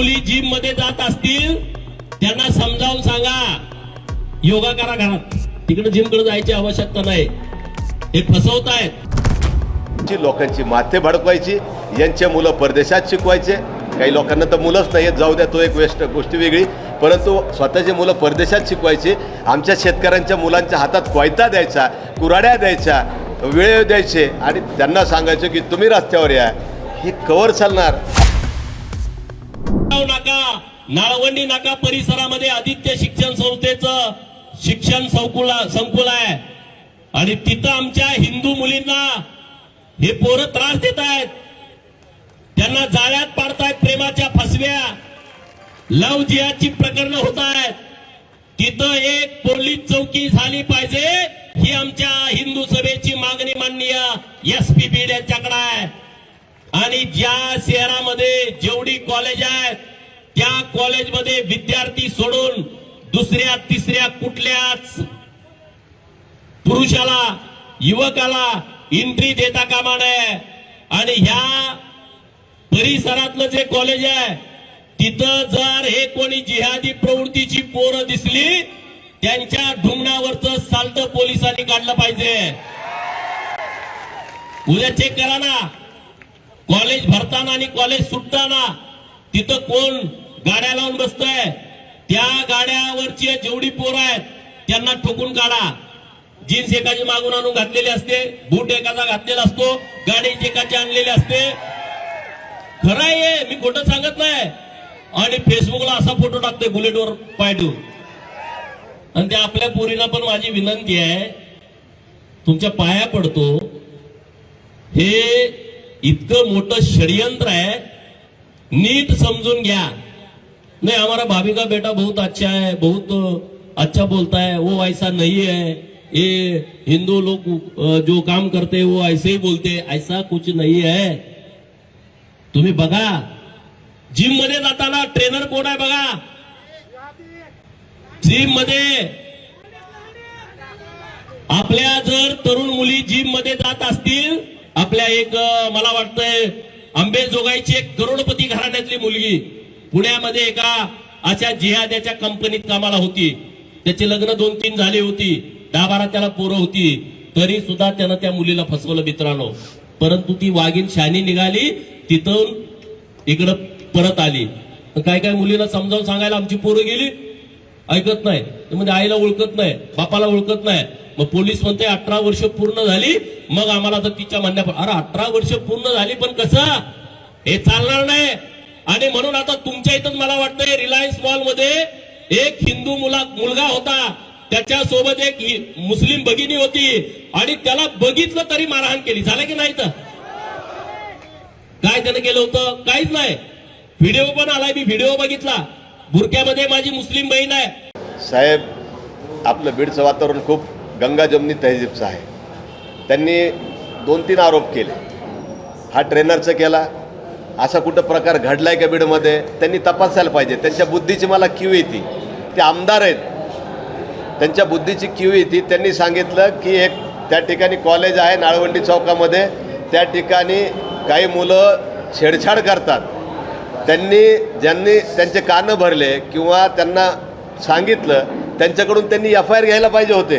मुली जिममध्ये जात असतील त्यांना समजावून सांगा. योगा करा घरात. तिकडे जिमकडे जायची आवश्यकता नाही. हे फसवत आहेत लोकांची माथे भडकवायची यांचे मुलं परदेशात शिकवायचे. काही लोकांना तर मुलंच नाही जाऊ द्या तो एक वेस्ट गोष्टी वेगळी. परंतु स्वतःची मुलं परदेशात शिकवायची. आमच्या शेतकऱ्यांच्या मुलांच्या हातात कोयता द्यायचा कुराड्या द्यायच्या वेळ द्यायचे. आणि त्यांना सांगायचं की तुम्ही रस्त्यावर या. हे कवर चालणार. नागाव नाका नाळवंडी नाका परिसरामध्ये आदित्य शिक्षण संस्थेचं शिक्षण संकुल संकुल आहे. आणि तिथं आमच्या हिंदू मुलींना हे पोरं त्रास देत आहेत. त्यांना जाळ्यात पाडतायत प्रेमाच्या फसव्या. लव जिहाची प्रकरणं होत आहेत. तिथं एक पोलीस चौकी झाली पाहिजे ही आमच्या हिंदू सभेची मागणी माननीय एस पी बीड यांच्याकडे आहे. आणि ज्या शहरामध्ये जेवढी कॉलेज आहेत त्या कॉलेजमध्ये विद्यार्थी सोडून दुसऱ्या तिसऱ्या कुठल्याच पुरुषाला युवकाला एंट्री देता कामा नये. आणि ह्या परिसरातलं जे कॉलेज आहे तिथं जर हे कोणी जिहादी प्रवृत्तीची पोरं दिसली त्यांच्या ढुंगणावरचं साल्ट पोलिसांनी काढलं पाहिजे. उद्या चेक करा ना. कॉलेज भरताना आणि कॉलेज सुटताना तिथं कोण गाड्या लावून बसतोय. त्या गाड्यावरची जेवढी पोरं आहेत त्यांना ठोकून काढा. जीन्स एकाची मागून आणून घातलेली असते बूट एकाचा घातलेला असतो गाडी एकाची आणलेली असते. खरं आहे मी खोटं सांगत नाही. आणि फेसबुकला असा फोटो टाकतोय बुलेटवर पाय ठेवून आणि त्या आपल्या पोरीला पण माझी विनंती आहे तुमच्या पाया पडतो. हे इतकं मोठं षडयंत्र आहे नीट समजून घ्या. नहीं हमारा भाभी का बेटा बहुत अच्छा है बहुत अच्छा बोलता है वो ऐसा नहीं है। ये हिंदू लोग जो काम करते हैं वो ऐसे ही बोलते हैं ऐसा कुछ नहीं है। तुम्ही बघा जिममध्ये जाताना ट्रेनर कोण आहे बघा? जिममध्ये. आपल्या जर तरुण मुली जिममध्ये जात असतील आपल्या एक मला वाटतंय आंबेजोगाईची एक करोडपती घराण्यातली मुलगी. पुण्यामध्ये एका अशा जिहाद्याच्या कंपनीत कामाला होती. त्याचे लग्न दोन तीन झाली होती. दहा बारा त्याला पोरं होती. तरी सुद्धा त्यानं त्या मुलीला फसवलं मित्रांनो. परंतु ती वाघीण शानी निघाली. तिथून इकडं परत आली. तर काय काय मुलीला समजावून सांगायला आमची पोरं गेली? ऐकत नाही. म्हणजे आईला ओळखत नाही. बापाला ओळखत नाही. मग पोलीस म्हणते अठरा वर्ष पूर्ण झाली. मग आम्हाला तर तिच्या म्हणण्या अरे अठरा वर्ष पूर्ण झाली पण कसं? हे चालणार नाही. आणि म्हणून आता तुमच्या इथं मला वाटतंय रिलायन्स मॉलमध्ये एक हिंदू मुला मुलगा होता. त्याच्यासोबत एक मुस्लिम भगिनी होती. आणि त्याला बघितलं तरी मारहाण केली. झालं की नाही तर काय त्यानं केलं होतं? काहीच नाही. व्हिडिओ पण आलाय. मी व्हिडिओ बघितला. बुरक्यामध्ये माझी मुस्लिम बहीण आहे. साहेब आपलं बीडचं वातावरण खूप गंगा जमनी तहजीबचं आहे. त्यांनी दोन तीन आरोप केले. हा ट्रेनरचा केला. असा कुठं प्रकार घडलाय का बीडमध्ये? त्यांनी तपासायला पाहिजे. त्यांच्या बुद्धीची मला क्यू येते. ते आमदार आहेत. त्यांच्या बुद्धीची क्यू येते. त्यांनी सांगितलं की एक त्या ठिकाणी कॉलेज आहे नाळवंडी चौकामध्ये. त्या ठिकाणी काही मुलं छेडछाड करतात. त्यांनी ज्यांनी त्यांचे कानं भरले किंवा त्यांना सांगितलं त्यांच्याकडून त्यांनी एफ आय आर घ्यायला पाहिजे होते.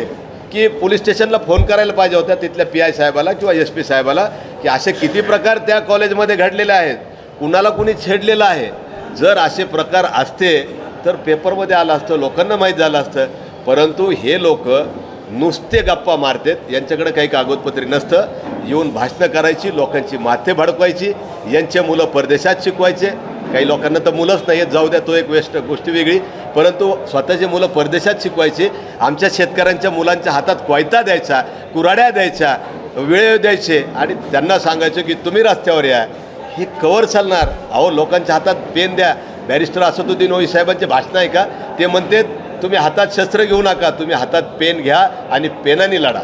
की पोलीस स्टेशनला फोन करायला पाहिजे होत्या तिथल्या पी आय साहेबाला किंवा एस पी साहेबाला की असे किती प्रकार त्या कॉलेजमध्ये घडलेले आहेत. कुणाला कुणी छेडलेलं आहे? जर असे प्रकार असते तर पेपरमध्ये आलं असतं लोकांना माहीत झालं असतं. परंतु हे लोक नुसते गप्पा मारतात. यांच्याकडे काही कागदपत्री नसतं. येऊन भाषणं करायची लोकांची माथे भडकवायची यांचे मुलं परदेशात शिकवायचे. काही लोकांना तर मुलंच नाही आहेत, जाऊ द्या तो एक वेस्ट गोष्टी वेगळी. परंतु स्वतःचे मुलं परदेशात शिकवायचे. आमच्या शेतकऱ्यांच्या मुलांच्या हातात कोयता द्यायचा कुराड्या द्यायच्या वेळ द्यायचे. आणि त्यांना सांगायचं की तुम्ही रस्त्यावर या. हे कवर चालणार. अहो लोकांच्या हातात पेन द्या. बॅरिस्टर असदुद्दीन ओई साहेबांचे भाषण आहे का ते म्हणते तुम्ही हातात शस्त्र घेऊ नका. तुम्ही हातात पेन घ्या आणि पेनाने लढा.